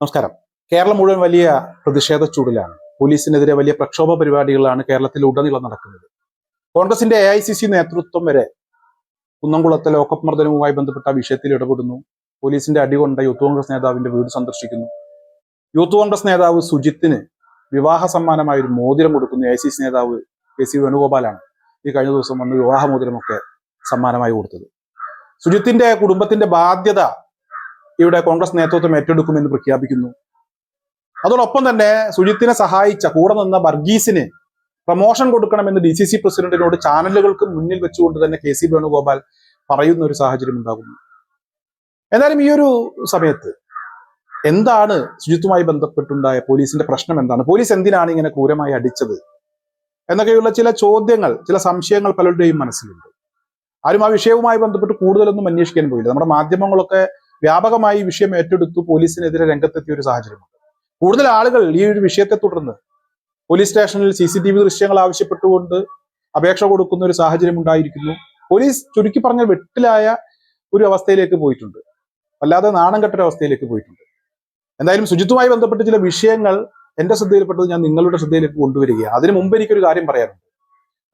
നമസ്കാരം. കേരളം മുഴുവൻ വലിയ പ്രതിഷേധ ചൂടിലാണ്. പോലീസിനെതിരെ വലിയ പ്രക്ഷോഭ പരിപാടികളാണ് കേരളത്തിൽ ഉടനീളം നടക്കുന്നത്. കോൺഗ്രസിന്റെ എ ഐ സി സി നേതൃത്വം വരെ കുന്നംകുളത്തെ ലോക്കപ്പ് മർദ്ദനവുമായി ബന്ധപ്പെട്ട വിഷയത്തിൽ ഇടപെടുന്നു. പോലീസിന്റെ അടികൊണ്ട യൂത്ത് കോൺഗ്രസ് നേതാവിന്റെ വീട് സന്ദർശിക്കുന്നു. യൂത്ത് കോൺഗ്രസ് നേതാവ് സുജിത്തിന് വിവാഹ സമ്മാനമായ ഒരു മോതിരം കൊടുക്കുന്നു. എ സി സി നേതാവ് കെ സി വേണുഗോപാലാണ്. ഈ കഴിഞ്ഞ ദിവസം വന്ന് വിവാഹ മോതിരമൊക്കെ സമ്മാനമായി കൊടുത്തത്. സുജിത്തിന്റെ കുടുംബത്തിന്റെ ബാധ്യത ഇവിടെ കോൺഗ്രസ് നേതൃത്വം ഏറ്റെടുക്കുമെന്ന് പ്രഖ്യാപിക്കുന്നു. അതോടൊപ്പം തന്നെ സുജിത്തിനെ സഹായിച്ച കൂടെ നിന്ന വർഗീസിന് പ്രമോഷൻ കൊടുക്കണമെന്ന് ഡി സി സി പ്രസിഡന്റിനോട് ചാനലുകൾക്ക് മുന്നിൽ വെച്ചുകൊണ്ട് തന്നെ കെ സി വേണുഗോപാൽ പറയുന്ന ഒരു സാഹചര്യം ഉണ്ടാകുന്നു. എന്നാലും ഈ ഒരു സമയത്ത് എന്താണ് ശുചിത്വമായി ബന്ധപ്പെട്ടുണ്ടായ പോലീസിന്റെ പ്രശ്നം എന്താണ്? പോലീസ് എന്തിനാണ് ഇങ്ങനെ ക്രൂരമായി അടിച്ചത്? എന്നൊക്കെയുള്ള ചില ചോദ്യങ്ങൾ ചില സംശയങ്ങൾ പലരുടെയും മനസ്സിലുണ്ട്. ആരും ആ വിഷയവുമായി ബന്ധപ്പെട്ട് കൂടുതലൊന്നും അന്വേഷിക്കാൻ പോയില്ല. നമ്മുടെ മാധ്യമങ്ങളൊക്കെ വ്യാപകമായി വിഷയം ഏറ്റെടുത്തു പോലീസിനെതിരെ രംഗത്തെത്തിയ ഒരു സാഹചര്യമുണ്ട്. കൂടുതൽ ആളുകൾ ഈ ഒരു വിഷയത്തെ തുടർന്ന് പോലീസ് സ്റ്റേഷനിൽ സി സി ടി വി ദൃശ്യങ്ങൾ ആവശ്യപ്പെട്ടുകൊണ്ട് അപേക്ഷ കൊടുക്കുന്ന ഒരു സാഹചര്യം ഉണ്ടായിരിക്കുന്നു. പോലീസ് ചുരുക്കി പറഞ്ഞ വെട്ടിലായ ഒരു അവസ്ഥയിലേക്ക് പോയിട്ടുണ്ട്. അല്ലാതെ നാണം കെട്ടൊരു അവസ്ഥയിലേക്ക് പോയിട്ടുണ്ട്. എന്തായാലും ശുചിത്വമായി ബന്ധപ്പെട്ട് ചില വിഷയങ്ങൾ എന്റെ ശ്രദ്ധയിൽപ്പെട്ടത് ഞാൻ നിങ്ങളുടെ ശ്രദ്ധയിലേക്ക് കൊണ്ടുവരികയാണ്. അതിനു മുമ്പ് എനിക്കൊരു കാര്യം പറയാനുണ്ട്.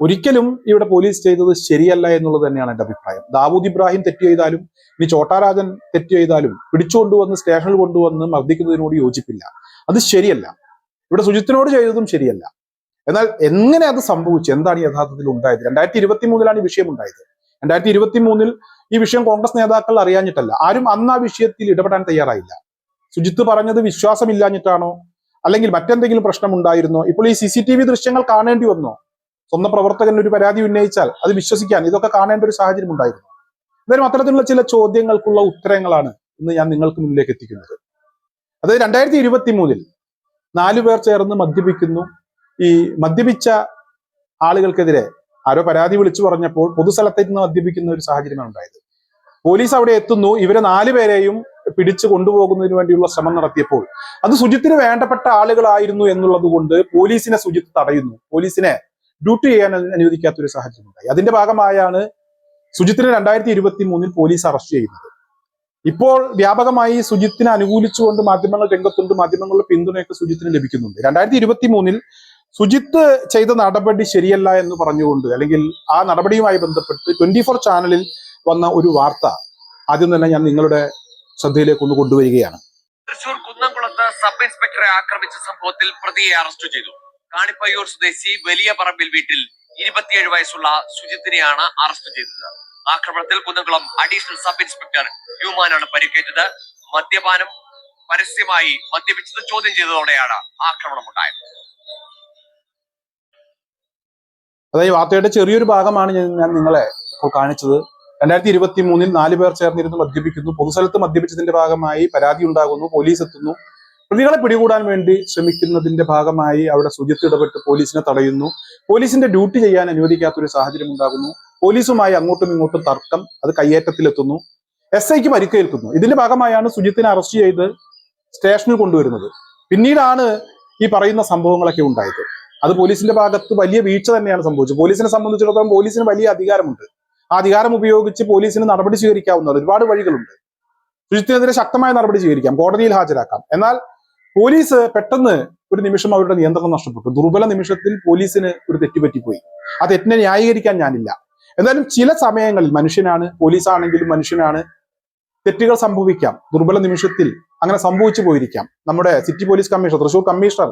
ഒരിക്കലും ഇവിടെ പോലീസ് ചെയ്തത് ശരിയല്ല എന്നുള്ളത് തന്നെയാണ് എന്റെ അഭിപ്രായം. ദാവൂദ് ഇബ്രാഹിം തെറ്റ് ചെയ്താലും ഇനി ചോട്ടാരാജൻ തെറ്റ് ചെയ്താലും പിടിച്ചുകൊണ്ടുവന്ന് സ്റ്റേഷനിൽ കൊണ്ടുവന്ന് മർദ്ദിക്കുന്നതിനോട് യോജിപ്പില്ല. അത് ശരിയല്ല. ഇവിടെ സുജിത്തിനോട് ചെയ്തതും ശരിയല്ല. എന്നാൽ എങ്ങനെ അത് സംഭവിച്ചു? എന്താണ് യഥാർത്ഥത്തിൽ ഉണ്ടായത്? രണ്ടായിരത്തി ഇരുപത്തി മൂന്നിലാണ് ഈ വിഷയം ഉണ്ടായത്. രണ്ടായിരത്തി ഇരുപത്തി മൂന്നിൽ ഈ വിഷയം കോൺഗ്രസ് നേതാക്കൾ അറിയാഞ്ഞിട്ടല്ല. ആരും അന്ന് ആ വിഷയത്തിൽ ഇടപെടാൻ തയ്യാറായില്ല. സുജിത്ത് പറഞ്ഞത് വിശ്വാസമില്ലാഞ്ഞിട്ടാണോ? അല്ലെങ്കിൽ മറ്റെന്തെങ്കിലും പ്രശ്നം ഉണ്ടായിരുന്നോ? ഇപ്പോൾ ഈ സി സി ടി വി ദൃശ്യങ്ങൾ കാണേണ്ടി വന്നോ? സ്വന്തം പ്രവർത്തകൻ ഒരു പരാതി ഉന്നയിച്ചാൽ അത് വിശ്വസിക്കാൻ ഇതൊക്കെ കാണേണ്ട ഒരു സാഹചര്യം ഉണ്ടായിരുന്നു. എന്തായാലും അത്തരത്തിലുള്ള ചില ചോദ്യങ്ങൾക്കുള്ള ഉത്തരങ്ങളാണ് ഇന്ന് ഞാൻ നിങ്ങൾക്ക് മുന്നിലേക്ക് എത്തിക്കുന്നത്. അതായത് രണ്ടായിരത്തി ഇരുപത്തി മൂന്നിൽ നാലു പേർ ചേർന്ന് മദ്യപിക്കുന്നു. ഈ മദ്യപിച്ച ആളുകൾക്കെതിരെ ആരോ പരാതി വിളിച്ചു പറഞ്ഞപ്പോൾ പൊതുസ്ഥലത്തേക്ക് മദ്യപിക്കുന്ന ഒരു സാഹചര്യമാണ് ഉണ്ടായത്. പോലീസ് അവിടെ എത്തുന്നു. ഇവരെ നാലുപേരെയും പിടിച്ചു കൊണ്ടുപോകുന്നതിന് വേണ്ടിയുള്ള ശ്രമം നടത്തിയപ്പോൾ അത് സുജിത്തിന് വേണ്ടപ്പെട്ട ആളുകളായിരുന്നു എന്നുള്ളത് കൊണ്ട് പോലീസിനെ സുജിത്ത് തടയുന്നു. പോലീസിനെ ഡ്യൂട്ടി ചെയ്യാൻ അനുവദിക്കാത്ത ഒരു സാഹചര്യം ഉണ്ടായി അതിന്റെ ഭാഗമായാണ് സുജിത്തിനെ രണ്ടായിരത്തി ഇരുപത്തി മൂന്നിൽ പോലീസ് അറസ്റ്റ് ചെയ്യുന്നത്. ഇപ്പോൾ വ്യാപകമായി സുജിത്തിനെ അനുകൂലിച്ചുകൊണ്ട് മാധ്യമങ്ങൾ രംഗത്തുണ്ട് മാധ്യമങ്ങളുടെ പിന്തുണയൊക്കെ സുജിത്തിന് ലഭിക്കുന്നുണ്ട്. രണ്ടായിരത്തി ഇരുപത്തി മൂന്നിൽ സുജിത്ത് ചെയ്ത നടപടി ശരിയല്ല എന്ന് പറഞ്ഞുകൊണ്ട് അല്ലെങ്കിൽ ആ നടപടിയുമായി ബന്ധപ്പെട്ട് ട്വന്റി ഫോർ ചാനലിൽ വന്ന ഒരു വാർത്ത ആദ്യം തന്നെ ഞാൻ നിങ്ങളുടെ ശ്രദ്ധയിലേക്ക് ഒന്ന് കൊണ്ടുവരികയാണ്. തൃശൂർ കുന്നംകുളത്ത് സബ് ഇൻസ്പെക്ടറെ ആക്രമിച്ച സംഭവത്തിൽ പ്രതിയെ അറസ്റ്റ് ചെയ്തു. കാണിപ്പയ്യൂർ സ്വദേശി വലിയ പറമ്പിൽ വീട്ടിൽ ഇരുപത്തിയേഴ് വയസ്സുള്ള സുജിത്തിനെയാണ് അറസ്റ്റ് ചെയ്തത്. ആക്രമണത്തിൽ കുന്നംകുളം അഡീഷണൽ സബ് ഇൻസ്പെക്ടർ ഹ്യൂമാനാണ് പരിക്കേറ്റത്. മദ്യപാനം പരസ്യമായി മദ്യപിച്ചത് ചോദ്യം ചെയ്തതോടെയാണ് ആക്രമണം ഉണ്ടായത് അതായത് വാർത്തയുടെ ചെറിയൊരു ഭാഗമാണ് ഞാൻ നിങ്ങളെ ഇപ്പോൾ കാണിച്ചത്. രണ്ടായിരത്തി ഇരുപത്തി മൂന്നിൽ നാല് പേർ ചേർന്നിരുന്ന് മദ്യപിക്കുന്നു. പൊതുസ്ഥലത്ത് മദ്യപിച്ചതിന്റെ ഭാഗമായി പരാതി ഉണ്ടാകുന്നു. പോലീസ് എത്തുന്നു. പ്രതികളെ പിടികൂടാൻ വേണ്ടി ശ്രമിക്കുന്നതിന്റെ ഭാഗമായി അവിടെ സുജിത്ത് ഇടപെട്ട് പോലീസിനെ തടയുന്നു. പോലീസിന്റെ ഡ്യൂട്ടി ചെയ്യാൻ അനുവദിക്കാത്ത ഒരു സാഹചര്യം ഉണ്ടാകുന്നു. പോലീസുമായി അങ്ങോട്ടും ഇങ്ങോട്ടും തർക്കം അത് കയ്യേറ്റത്തിലെത്തുന്നു. എസ് ഐക്ക് പരിക്കേൽക്കുന്നു. ഇതിന്റെ ഭാഗമായാണ് സുജിത്തിനെ അറസ്റ്റ് ചെയ്ത് സ്റ്റേഷനിൽ കൊണ്ടുവരുന്നത്. പിന്നീടാണ് ഈ പറയുന്ന സംഭവങ്ങളൊക്കെ ഉണ്ടായത്. അത് പോലീസിന്റെ ഭാഗത്ത് വലിയ വീഴ്ച തന്നെയാണ് സംഭവിച്ചത്. പോലീസിനെ സംബന്ധിച്ചിടത്തോളം പോലീസിന് വലിയ അധികാരമുണ്ട്. ആ അധികാരം ഉപയോഗിച്ച് പോലീസിന് നടപടി സ്വീകരിക്കാവുന്നതാണ്. ഒരുപാട് വഴികളുണ്ട്. സുജിത്തിനെതിരെ ശക്തമായ നടപടി സ്വീകരിക്കാം. കോടതിയിൽ ഹാജരാക്കാം. എന്നാൽ പോലീസ് പെട്ടെന്ന് ഒരു നിമിഷം അവരുടെ നിയന്ത്രണം നഷ്ടപ്പെട്ടു. ദുർബല നിമിഷത്തിൽ പോലീസിന് ഒരു തെറ്റുപറ്റിപ്പോയി ആ തെറ്റിനെ ന്യായീകരിക്കാൻ ഞാനില്ല. എന്നാലും ചില സമയങ്ങളിൽ മനുഷ്യനാണ് പോലീസാണെങ്കിലും മനുഷ്യനാണ് തെറ്റുകൾ സംഭവിക്കാം. ദുർബല നിമിഷത്തിൽ അങ്ങനെ സംഭവിച്ചു പോയിരിക്കാം. നമ്മുടെ city police commissioner Thrissur commissioner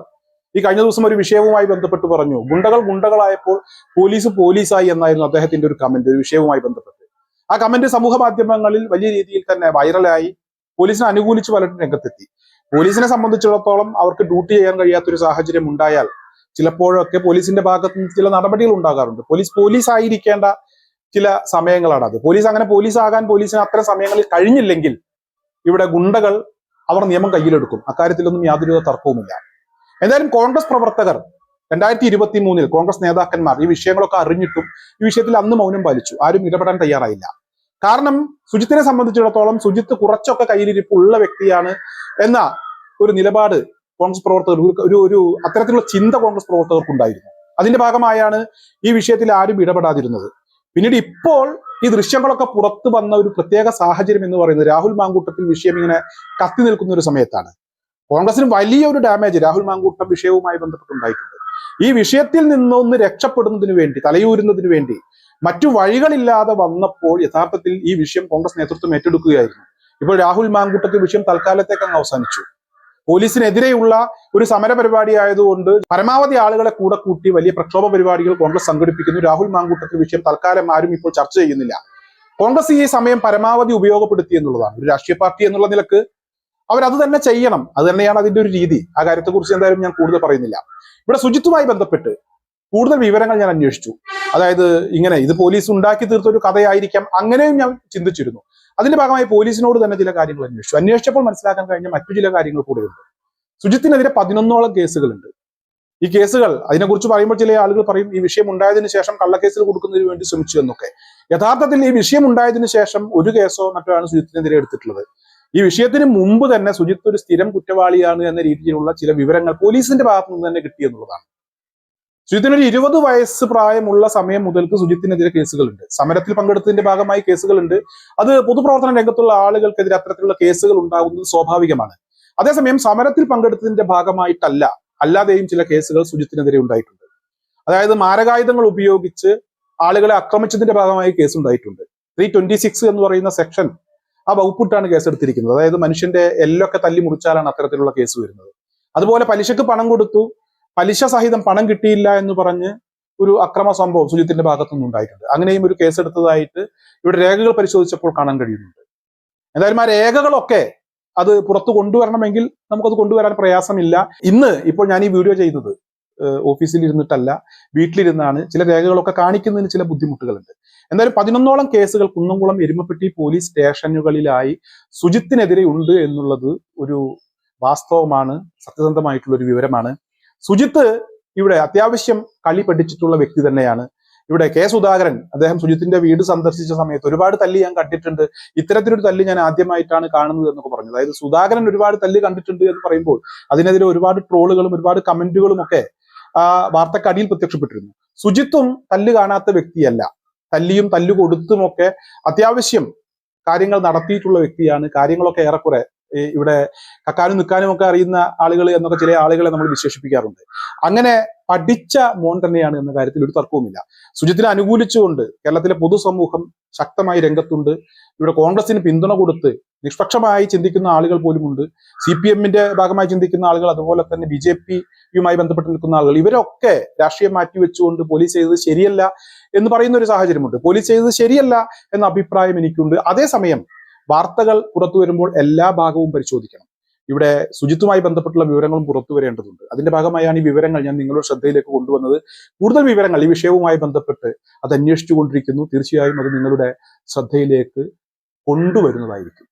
ഈ കഴിഞ്ഞ ദിവസം ഒരു വിഷയവുമായി ബന്ധപ്പെട്ട് പറഞ്ഞു. ഗുണ്ടകൾ ഗുണ്ടകളായപ്പോൾ പോലീസ് പോലീസായി എന്നായിരുന്നു അദ്ദേഹത്തിന്റെ ഒരു കമന്റ് ഒരു വിഷയവുമായി ബന്ധപ്പെട്ട്. ആ കമന്റ് സമൂഹ മാധ്യമങ്ങളിൽ വലിയ രീതിയിൽ തന്നെ വൈറലായി പോലീസിനെ അനുകൂലിച്ച് പലരും രംഗത്തെത്തി. പോലീസിനെ സംബന്ധിച്ചിടത്തോളം അവർക്ക് ഡ്യൂട്ടി ചെയ്യാൻ കഴിയാത്തൊരു സാഹചര്യം ഉണ്ടായാൽ ചിലപ്പോഴൊക്കെ പോലീസിന്റെ ഭാഗത്ത് നിന്ന് ചില നടപടികൾ ഉണ്ടാകാറുണ്ട്. പോലീസ് പോലീസ് ആയിരിക്കേണ്ട ചില സമയങ്ങളാണ് അത്. പോലീസ് അങ്ങനെ പോലീസ് ആകാൻ പോലീസിന് അത്തരം സമയങ്ങളിൽ കഴിഞ്ഞില്ലെങ്കിൽ ഇവിടെ ഗുണ്ടകൾ അവർ നിയമം കയ്യിലെടുക്കും. അക്കാര്യത്തിലൊന്നും യാതൊരു തർക്കവുമില്ല. എന്തായാലും കോൺഗ്രസ് പ്രവർത്തകർ രണ്ടായിരത്തി ഇരുപത്തി മൂന്നിൽ കോൺഗ്രസ് നേതാക്കന്മാർ ഈ വിഷയങ്ങളൊക്കെ അറിഞ്ഞിട്ടും ഈ വിഷയത്തിൽ അന്ന് മൗനം പാലിച്ചു. ആരും ഇടപെടാൻ തയ്യാറായില്ല. കാരണം സുജിത്തിനെ സംബന്ധിച്ചിടത്തോളം സുജിത്ത് കുറച്ചൊക്കെ കയ്യിലിരിപ്പ് ഉള്ള വ്യക്തിയാണ് എന്ന ഒരു നിലപാട് കോൺഗ്രസ് പ്രവർത്തകർ ഒരു- ഒരു അത്തരത്തിലുള്ള ചിന്ത കോൺഗ്രസ് പ്രവർത്തകർക്കുണ്ടായിരുന്നു. അതിന്റെ ഭാഗമായാണ് ഈ വിഷയത്തിൽ ആരും ഇടപെടാതിരുന്നത്. പിന്നീട് ഇപ്പോൾ ഈ ദൃശ്യങ്ങളൊക്കെ പുറത്തു വന്ന ഒരു പ്രത്യേക സാഹചര്യം എന്ന് പറയുന്നത് രാഹുൽ മാങ്കൂട്ടത്തിൽ വിഷയം ഇങ്ങനെ കത്തി നിൽക്കുന്ന ഒരു സമയത്താണ്. കോൺഗ്രസിന് വലിയൊരു ഡാമേജ് രാഹുൽ മാങ്കൂട്ടം വിഷയവുമായി ബന്ധപ്പെട്ടുണ്ടായിട്ടുണ്ട്. ഈ വിഷയത്തിൽ നിന്നൊന്ന് രക്ഷപ്പെടുന്നതിന് വേണ്ടി തലയൂരുന്നതിന് വേണ്ടി മറ്റു വഴികളില്ലാതെ വന്നപ്പോൾ യഥാർത്ഥത്തിൽ ഈ വിഷയം കോൺഗ്രസ് നേതൃത്വം ഏറ്റെടുക്കുകയായിരുന്നു. ഇപ്പോൾ രാഹുൽ മാങ്കൂട്ടത്തിൽ വിഷയം തൽക്കാലത്തേക്ക് അങ്ങ് അവസാനിച്ചു. പോലീസിനെതിരെയുള്ള ഒരു സമര പരിപാടി ആയതുകൊണ്ട് പരമാവധി ആളുകളെ കൂടെ കൂട്ടി വലിയ പ്രക്ഷോഭ പരിപാടികൾ കോൺഗ്രസ് സംഘടിപ്പിക്കുന്നു. രാഹുൽ മാങ്കൂട്ടത്തിൽ വിഷയം തൽക്കാലം ആരും ഇപ്പോൾ ചർച്ച ചെയ്യുന്നില്ല. കോൺഗ്രസ് ഈ സമയം പരമാവധി ഉപയോഗപ്പെടുത്തി എന്നുള്ളതാണ്. ഒരു രാഷ്ട്രീയ പാർട്ടി എന്നുള്ള നിലയ്ക്ക് അവരത് തന്നെ ചെയ്യണം. അത് തന്നെയാണ് അതിന്റെ ഒരു രീതി. ആ കാര്യത്തെക്കുറിച്ച് എന്തായാലും ഞാൻ കൂടുതൽ പറയുന്നില്ല. ഇവിടെ ശുചിത്വമായി ബന്ധപ്പെട്ട് കൂടുതൽ വിവരങ്ങൾ ഞാൻ അന്വേഷിച്ചു. അതായത് ഇങ്ങനെ ഇത് പോലീസ് ഉണ്ടാക്കി തീർത്ത ഒരു കഥയായിരിക്കാം അങ്ങനെയും ഞാൻ ചിന്തിച്ചിരുന്നു. അതിന്റെ ഭാഗമായി പോലീസിനോട് തന്നെ ചില കാര്യങ്ങൾ അന്വേഷിച്ചു. അന്വേഷിച്ചപ്പോൾ മനസ്സിലാക്കാൻ കഴിഞ്ഞ മറ്റു ചില കാര്യങ്ങൾ കൂടെയുണ്ട്. സുജിത്തിനെതിരെ പതിനൊന്നോളം കേസുകളുണ്ട്. ഈ കേസുകൾ അതിനെക്കുറിച്ച് പറയുമ്പോൾ ചില ആളുകൾ പറയും ഈ വിഷയം ഉണ്ടായതിനു ശേഷം കള്ളക്കേസിൽ കൊടുക്കുന്നതിന് വേണ്ടി ശ്രമിച്ചു എന്നൊക്കെ. യഥാർത്ഥത്തിൽ ഈ വിഷയം ഉണ്ടായതിനു ശേഷം ഒരു കേസോ മറ്റോ ആണ് സുജിത്തിനെതിരെ എടുത്തിട്ടുള്ളത്. ഈ വിഷയത്തിന് മുമ്പ് തന്നെ സുജിത്ത് ഒരു സ്ഥിരം കുറ്റവാളിയാണ് എന്ന രീതിയിലുള്ള ചില വിവരങ്ങൾ പോലീസിന്റെ ഭാഗത്തു നിന്ന് തന്നെ കിട്ടിയെന്നുള്ളതാണ് സുജിത്തിന് ഒരു ഇരുപത് വയസ്സ് പ്രായമുള്ള സമയം മുതൽക്ക് സുജിത്തിനെതിരെ കേസുകളുണ്ട്. സമരത്തിൽ പങ്കെടുത്തതിന്റെ ഭാഗമായി കേസുകളുണ്ട്. അത് പൊതുപ്രവർത്തന രംഗത്തുള്ള ആളുകൾക്കെതിരെ അത്തരത്തിലുള്ള കേസുകൾ ഉണ്ടാകുന്നത് സ്വാഭാവികമാണ്. അതേസമയം സമരത്തിൽ പങ്കെടുത്തതിന്റെ ഭാഗമായിട്ടല്ല അല്ലാതെയും ചില കേസുകൾ സുജിത്തിനെതിരെ ഉണ്ടായിട്ടുണ്ട്. അതായത് മാരകായുധങ്ങൾ ഉപയോഗിച്ച് ആളുകളെ ആക്രമിച്ചതിന്റെ ഭാഗമായി കേസ് ഉണ്ടായിട്ടുണ്ട് ത്രീ ട്വന്റി സിക്സ് എന്ന് പറയുന്ന സെക്ഷൻ ആ വകുപ്പിട്ടാണ് കേസെടുത്തിരിക്കുന്നത്. അതായത് മനുഷ്യന്റെ എല്ലൊക്കെ തല്ലി മുറിച്ചാലാണ് അത്തരത്തിലുള്ള കേസ് വരുന്നത്. അതുപോലെ പലിശക്ക് പണം കൊടുത്തു പലിശ സഹിതം പണം കിട്ടിയില്ല എന്ന് പറഞ്ഞ് ഒരു അക്രമ സംഭവം സുജിത്തിന്റെ ഭാഗത്തുനിന്ന് ഉണ്ടായിട്ടുണ്ട്. അങ്ങനെയും ഒരു കേസ് എടുത്തതായിട്ട് ഇവിടെ രേഖകൾ പരിശോധിച്ചപ്പോൾ കാണാൻ കഴിയുന്നുണ്ട്. എന്തായാലും ആ രേഖകളൊക്കെ അത് പുറത്തു കൊണ്ടുവരണമെങ്കിൽ നമുക്കത് കൊണ്ടുവരാൻ പ്രയാസമില്ല. ഇന്ന് ഇപ്പോൾ ഞാൻ ഈ വീഡിയോ ചെയ്തത് ഓഫീസിൽ ഇരുന്നിട്ടല്ല വീട്ടിലിരുന്നാണ്. ചില രേഖകളൊക്കെ കാണിക്കുന്നതിന് ചില ബുദ്ധിമുട്ടുകളുണ്ട്. എന്തായാലും പതിനൊന്നോളം കേസുകൾ കുന്നംകുളം എരുമപ്പെട്ടി പോലീസ് സ്റ്റേഷനുകളിലായി സുജിത്തിനെതിരെ ഉണ്ട് എന്നുള്ളത് ഒരു വാസ്തവമാണ് സത്യസന്ധമായിട്ടുള്ള ഒരു വിവരമാണ്. സുജിത്ത് ഇവിടെ അത്യാവശ്യം കളി പഠിച്ചിട്ടുള്ള വ്യക്തി തന്നെയാണ്. ഇവിടെ കെ സുധാകരൻ അദ്ദേഹം സുജിത്തിന്റെ വീട് സന്ദർശിച്ച സമയത്ത് ഒരുപാട് തല്ല് ഞാൻ കണ്ടിട്ടുണ്ട്. ഇത്തരത്തിലൊരു തല്ല് ഞാൻ ആദ്യമായിട്ടാണ് കാണുന്നത് എന്നൊക്കെ പറഞ്ഞു. അതായത് സുധാകരൻ ഒരുപാട് തല്ല് കണ്ടിട്ടുണ്ട് എന്ന് പറയുമ്പോൾ അതിനെതിരെ ഒരുപാട് ട്രോളുകളും ഒരുപാട് കമന്റുകളും ഒക്കെ വാർത്തക്കടിയിൽ പ്രത്യക്ഷപ്പെട്ടിരുന്നു. സുജിത്തും തല്ല് കാണാത്ത വ്യക്തിയല്ല. തല്ലിയും തല്ലു കൊടുത്തുമൊക്കെ അത്യാവശ്യം കാര്യങ്ങൾ നടത്തിയിട്ടുള്ള വ്യക്തിയാണ്. കാര്യങ്ങളൊക്കെ ഏറെക്കുറെ ഇവിടെ കക്കാനും നിൽക്കാനും ഒക്കെ അറിയുന്ന ആളുകൾ എന്നൊക്കെ ചില ആളുകളെ നമ്മൾ വിശേഷിപ്പിക്കാറുണ്ട്. അങ്ങനെ പഠിച്ച മോൻ തന്നെയാണ് എന്ന കാര്യത്തിൽ ഒരു തർക്കവുമില്ല. സുജിത്തിനെ അനുകൂലിച്ചുകൊണ്ട് കേരളത്തിലെ പൊതുസമൂഹം ശക്തമായി രംഗത്തുണ്ട്. ഇവിടെ കോൺഗ്രസിന് പിന്തുണ കൊടുത്ത് നിഷ്പക്ഷമായി ചിന്തിക്കുന്ന ആളുകൾ പോലുമുണ്ട്. സി പി എമ്മിന്റെ ഭാഗമായി ചിന്തിക്കുന്ന ആളുകൾ അതുപോലെ തന്നെ ബി ജെ പിയുമായി ബന്ധപ്പെട്ട് നിൽക്കുന്ന ആളുകൾ ഇവരൊക്കെ രാഷ്ട്രീയം മാറ്റിവെച്ചുകൊണ്ട് പോലീസ് ചെയ്തത് ശരിയല്ല എന്ന് പറയുന്ന ഒരു സാഹചര്യമുണ്ട്. പോലീസ് ചെയ്തത് ശരിയല്ല എന്ന അഭിപ്രായം എനിക്കുണ്ട്. അതേസമയം വാർത്തകൾ പുറത്തു വരുമ്പോൾ എല്ലാ ഭാഗവും പരിശോധിക്കണം. ഇവിടെ ശുചിത്വമായി ബന്ധപ്പെട്ടുള്ള വിവരങ്ങളും പുറത്തു വരേണ്ടതുണ്ട്. അതിന്റെ ഭാഗമായാണ് ഈ വിവരങ്ങൾ ഞാൻ നിങ്ങളുടെ ശ്രദ്ധയിലേക്ക് കൊണ്ടുവന്നത്. കൂടുതൽ വിവരങ്ങൾ ഈ വിഷയവുമായി ബന്ധപ്പെട്ട് അത് അന്വേഷിച്ചു കൊണ്ടിരിക്കുന്നു തീർച്ചയായും അത് നിങ്ങളുടെ ശ്രദ്ധയിലേക്ക് കൊണ്ടുവരുന്നതായിരിക്കും.